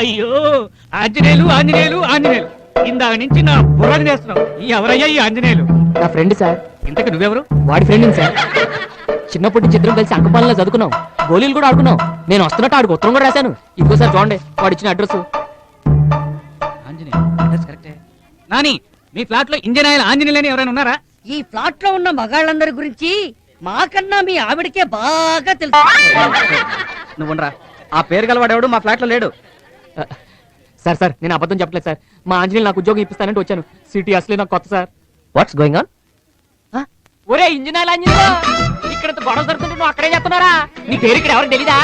అయ్యో ఆంజనేయులు ఆంజనేయులు ఆంజనేయులు. ఇందాక నుంచి నా బుర్రని చేస్తున్నావు ఈ ఎవరయ్యా ఈ ఆంజనేయులు? నా ఫ్రెండ్ సార్. ఇంతకు నువ్వెవరు? వాడి ఫ్రెండ్ సార్. చిన్నప్పటి నుంచి ఇద్దరం కలిసి అంకపాలలో చదువుకున్నాం. గోళీలు కూడా ఆడుకున్నాం. నేను వస్తున్నట్టు ఆడికి ఉత్తరం కూడా రాశాను. ఇదిగో సార్ చూడండి వాడు ఇచ్చిన అడ్రస్ ఆంజనేయులు అడ్రస్ కరెక్టే. నాని మీ ఫ్లాట్లో ఇంజన్ ఆయిల్ ఆంజనేయులు అని ఎవరైనా ఉన్నారా? ఈ ఫ్లాట్లో ఉన్న మగాళ్ళందరి గురించి మాకన్నా మీ ఆవిడకే బాగా తెలుసు. నువ్వునరా ఆ పేరు గలవాడెవడు? మా ఫ్లాట్లో లేడు. సార్ సార్ నేను అబద్ధం చెప్పలేదు సార్. మా ఆంజనేయులు నాకు ఉద్యోగం ఇప్పిస్తానంటే వచ్చాను. సిటీ అసలే నాకు కొత్త సార్. వాట్స్ గోయింగ్ ఆన్ ఒరే ఇంజనీర్ ఆంజనేయులు! ఇక్కడ గొడవ జరుగుతుంటే నువ్వు అక్కడే చెప్తున్నారా నీ పేరు ఇక్కడ ఎవరు తెలీదా?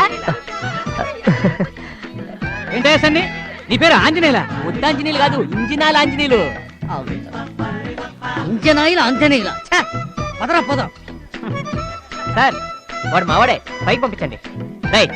ఏంటయ్యా సన్ని? నీ పేరు ఆంజనేయులా? ముద్ద ఆంజనేయులు కాదు ఇంజినాల్ ఆంజనేయులు. అంజనాయిల అంజనీయుల పదరా పదరా సార్ వాడు మావాడే. పైకి పంపించండి. రై.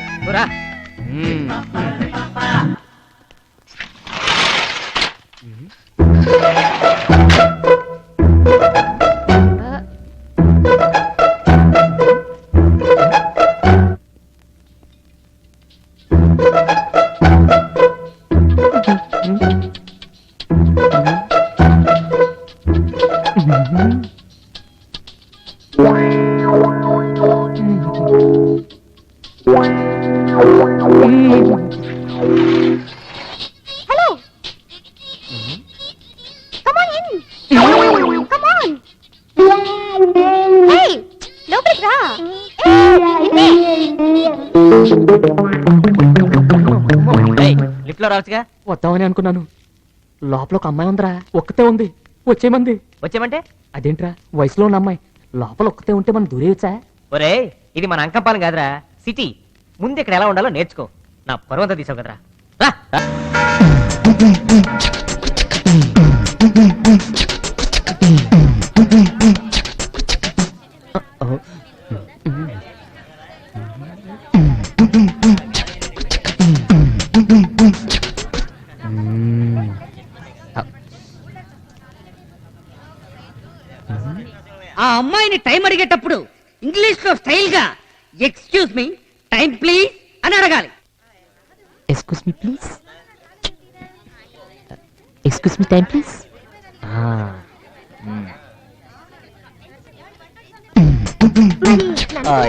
లోపలికి రా. లిఫ్ట్లో రావచ్చుగా వద్దామని అనుకున్నాను లోపల ఒక అమ్మాయి ఉందిరా ఒక్కతే ఉంది వచ్చేమంది వచ్చామంటే అదేంట్రా వయసులో ఉన్న అమ్మాయి లోపల ఒక్కతే ఉంటే మనం దూరేయచ్చా ఒరే ఇది మన అంకంపాలెం కాదురా సిటీ ముందు ఇక్కడ ఎలా ఉండాలో నేర్చుకో నా పర్వంతా తీసావు కదరా రా, రా. ఆ అమ్మాయిని టైం అడిగేటప్పుడు ఇంగ్లీష్లో స్టైల్గా ఎక్స్క్యూజ్ మీ టైం ప్లీజ్ అని అడగాలి excuse me please excuse me time please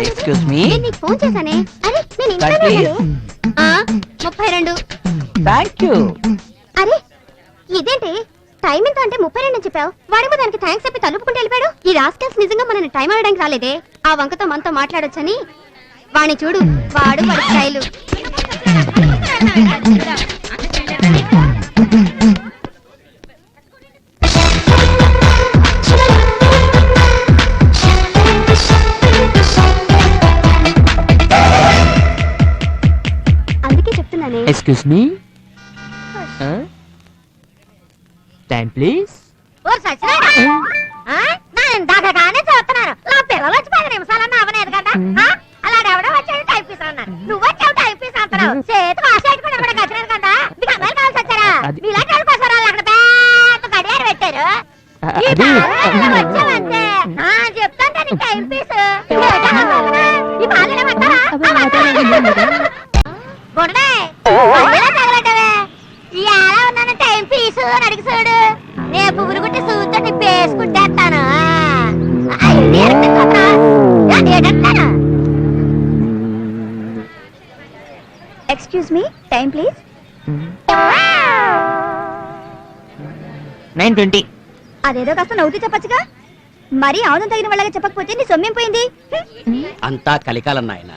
excuse me నేను నీకు ఫోన్ చేశానే. అరే నేను please. ఆ, ముప్పై రెండు. థ్యాంక్ యూ అరే ఇదేంటి? టైం ఎంత అంటే ముప్పై రెండు అని చెప్పావు. వాడేమో దానికి థ్యాంక్స్ చెప్పి తలుపుకుంటూ వెళ్ళిపోయాడు. ఈ రాస్కల్స్ నిజంగా మనని టైం అడగడానికి రాలేదే. ఆ వంకతో మనతో మాట్లాడొచ్చని. వాణ్ణి చూడు. వాడు వాడి స్టైలు టైం ప్లీజ్? నేను ఇందాకగానే చూస్తున్నాను నా పిల్లలు వచ్చి పది నిమిషాలన్నా అవలేదు కదా? ఆ? అలాడెవడో వచ్చాడు టైపీస్ అన్నాను నువ్వు వచ్చావు టైపీస్ అంటున్నావు. చేతి వాసాడు కూడా ఇక్కడ కట్టినారు కదా? మీకు అమ్మాయిలు కావాల్సి వచ్చారా అది- మీలాంటి వాళ్ళ కోసం వాళ్ళు అక్కడ పెద్ద గడియారు పెట్టారు. ఆ, చెప్తాను నీకు టైం పీస్ ఈ పాలలో వస్తావా బుడనే మధ్యలో తగలటవే ఇలా ఉన్నాను టైం చూడు. నే పువ్వులు కుట్టి సూతో నిప్పేసుకుంటేస్తాను excuse me time please nine twenty అదేదో కాస్త నవ్వుతూ చెప్పచ్చుగా. మరీ ఆవుదం తగిన వాళ్ళగా చెప్పకపోతే నీ సొమ్మేం పోయింది? అంతా కలికాలం నాయన.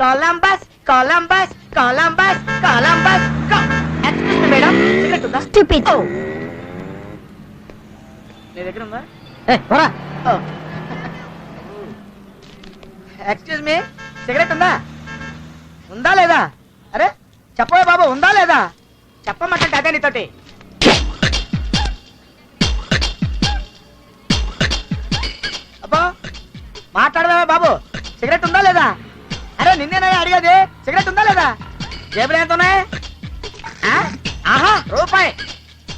Columbus Columbus Columbus Columbus cigarette ఉందా స్టూపిడ్ నీ దగ్గర ఉందా? ఏ పోరా. ఎక్స్క్యూజ్ మీ సిగరెట్ ఉందా? ఉందా లేదా? అరే చెప్పవే బాబు ఉందా లేదా? చెప్పమంటే అదే నీతోటి. అబ్బా మాట్లాడవే బాబు. సిగరెట్ ఉందా లేదా? అరే నిన్నేనా అడిగేది. సిగరెట్ ఉందా లేదా? జేబులు ఎంత ఉన్నాయి? ఆ? ఆహా రూపాయి.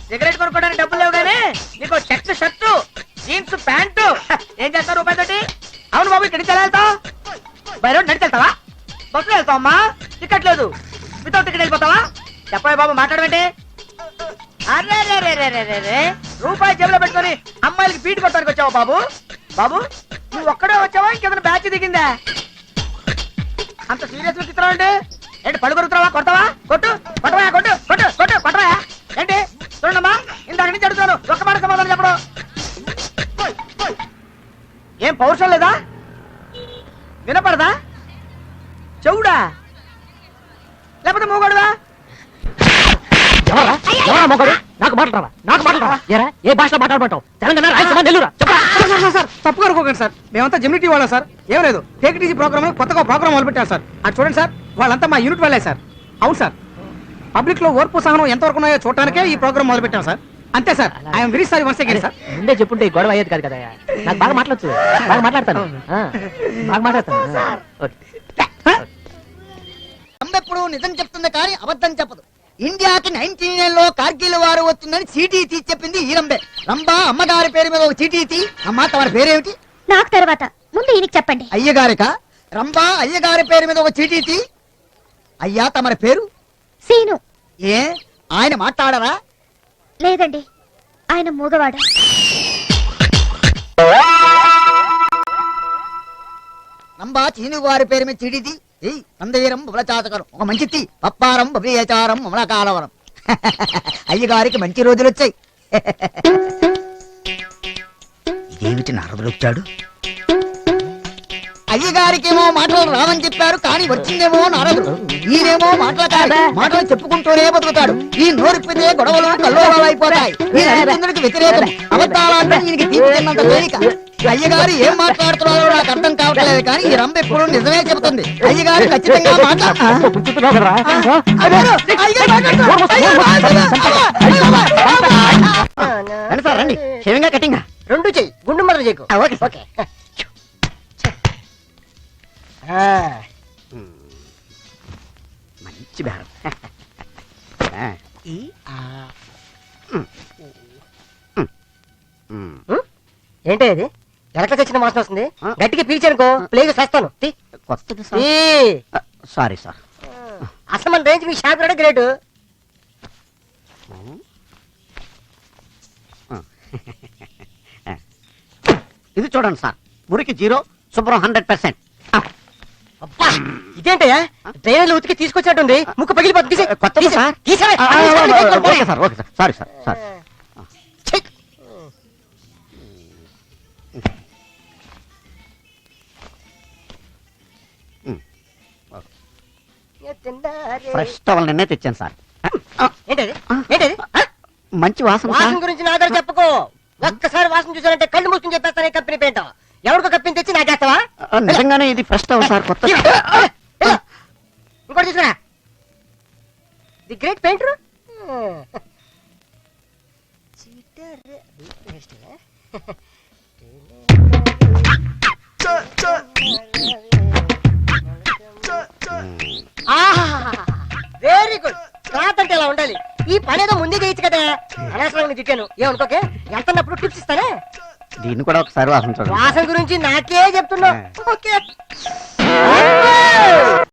సిగరెట్ కొనుక్కోవడానికి డబ్బులు లేవు కానీ నీకు చెక్స్ షర్టు జీన్స్ ప్యాంటు. ఏం చేస్తావు రూపాయి తోటి? అవును బాబు ఇక్కడి నుంచి ఎలా వెళ్తావు? బయట నడిచి వెళ్తావా? బస్సులో వెళ్తావమ్మా టికెట్ లేదు. వితౌట్ టికెట్ వెళ్ళిపోతావా? చెప్పాయి బాబు మాట్లాడమంటే. అరే రే రే రే రే రే రూపాయి జేబులో పెట్టుకొని అమ్మాయిలకి బీట్ కొట్టడానికి వచ్చావా బాబు? బాబు నువ్వు ఒక్కడే వచ్చావా? ఇంకేదైనా బ్యాచ్ దిగిందా? అంత సీరియస్గా అంటే ఏంటి పడు కొడతావా? కొట్టు కొట్టవా కొట్టు. ఏం పౌరుషం లేదా? వినపడదా? చెవుడా? లేకపోతే మూగడువా? ఎవరా ఎవరా మొగడు? నాకు మాట్లాడరా నాకు మాట్లాడరా ఎరా ఏ భాషలో మాట్లాడమంటావు? తెలంగాణ రాయలసీమ నెల్లూరా? చెప్పరా? సార్, సార్, సార్, తప్పుగా అనుకోకండి సార్. మేమంతా జమ్యూనిటీ వాళ్ళం సార్. ఏం లేదు. టేక్ టీజీ ప్రోగ్రామ్ కొత్తగా ప్రోగ్రామ్ మొదలుపెట్టారు సార్. అది చూడండి సార్. వాళ్ళంతా మా యూనిట్ వాళ్ళే సార్. అవును సార్. పబ్లిక్లో ఓర్పు సహనం ఎంతవరకు ఉన్నాయో చూడటానికే ఈ ప్రోగ్రామ్ మొదలు పెట్టాం సార్. అంతే sir. I'm very sorry once again sir ముందే చెప్పుంటే ఈ గొడవ అయ్యేది కాదు కదా. నాకు బాగా మాట్లాడచ్చు. బాగా మాట్లాడతాను. ఆ, బాగా మాట్లాడతాను. ఆ, ఓకే. ఎప్పుడు నిజం చెప్తుంది కానీ అబద్ధం చెప్పదు. ఇండియాకి నైన్టీన్ నైన్లో కార్గిల్ వారు వచ్చిందని చీటీ తీసి చెప్పింది ఈ రంబే. రంబా అమ్మగారి పేరు మీద ఒక చీటీ తీ అమ్మ తమ పేరేమిటి? నాకు తర్వాత. ముందు ఈయనకి చెప్పండి. అయ్యగారిక? రంబా అయ్యగారి పేరు మీద ఒక చీటీ తీ అయ్యా తమరి పేరు? సీను. ఏ? ఆయన మాట్లాడరా? లేదండి. ఆయన మూగవాడు. నంబా చీను వారి పేరు మీద చిడిది. ఏయ్ నందవీరం బులచాతకరం ఒక మంచి తి పప్పారం బబియాచారం మమలకాలవరం. అయ్యగారికి మంచి రోజులు వచ్చాయి ఇదేమిటి నారదుడు వచ్చాడు అయ్యగారికేమో మాటలు రావని చెప్పారు కానీ వచ్చిందేమో నారదుడు ఈయనేమో మాటలు మాటలు చెప్పుకుంటూనే బతుకుతాడు ఈ నోరిప్పితే గొడవలు కల్లోలాలు అయిపోతాయి వ్యతిరేకం అబద్ధాలంటే ఈయనకి తేలిక అయ్యగారు ఏం మాట్లాడుతున్నారో నాకు అర్థం కావట్లేదు కానీ ఈ రంభ ఎప్పుడు నిజమే చెబుతుంది అయ్యగారు ఖచ్చితంగా మాట్లా కూర్చుంటున్నావు కదరా? ఆ? అయ్యగారు మాట్లాడుతున్నారు. అయ్యగారు మాట్లాడుతున్నారు. రండి షేవింగా కటింగా రెండు చెయ్యి గుండు మొదలు చేయకు ఓకే ఓకే మంచి బేరం. ఏంటి ఇది? ఎలక తెచ్చిన వాసన వస్తుంది. గట్టిగా పీల్చానుకో. ప్లేగ్ చేస్తాను. కొత్తది సారీ. సార్ అసలు మన రేంజ్ మీ షాప్ కూడా గ్రేట్. ఇది చూడండి సార్. మురికి జీరో శుభ్రం హండ్రెడ్ పర్సెంట్. అబ్బా ఇదేంటయ్యా? డ్రైవర్లు ఉతికి తీసుకొచ్చినట్టుంది. ముక్కు పగిలిపోతుంది. తీసే. Sir. Okay sir okay sir. Sorry sir sorry. ఛీ. ఫ్రెష్ టవల్ నిన్నే తెచ్చాను సార్. ఏంటది? ఏంటది? ఆ? మంచి వాసన వాసన గురించి నా దగ్గర చెప్పుకో. ఒక్కసారి వాసన చూసానంటే కళ్ళు మూసుకుని చెప్పేస్తాను కంపెనీ పేంట ఎవరికో కప్పిని తెచ్చి నాకేస్తావా నిజంగానే ఇది ఫస్ట్ టవల్ సార్ కొత్త ఇంకోటి తీసుకురా. The great painter? Very good cloth అంటే ఇలా ఉండాలి. ఈ పని ఏదో ముందే చేయొచ్చు కదా. అనవసరం తిట్టాను. ఏమనుకోకే? ఎంత టిప్స్ ఇస్తానే? దీన్ని కూడా ఒకసారి వాసన చూడండి. వాసన గురించి నాకే చెప్తున్నావు. ఓకే.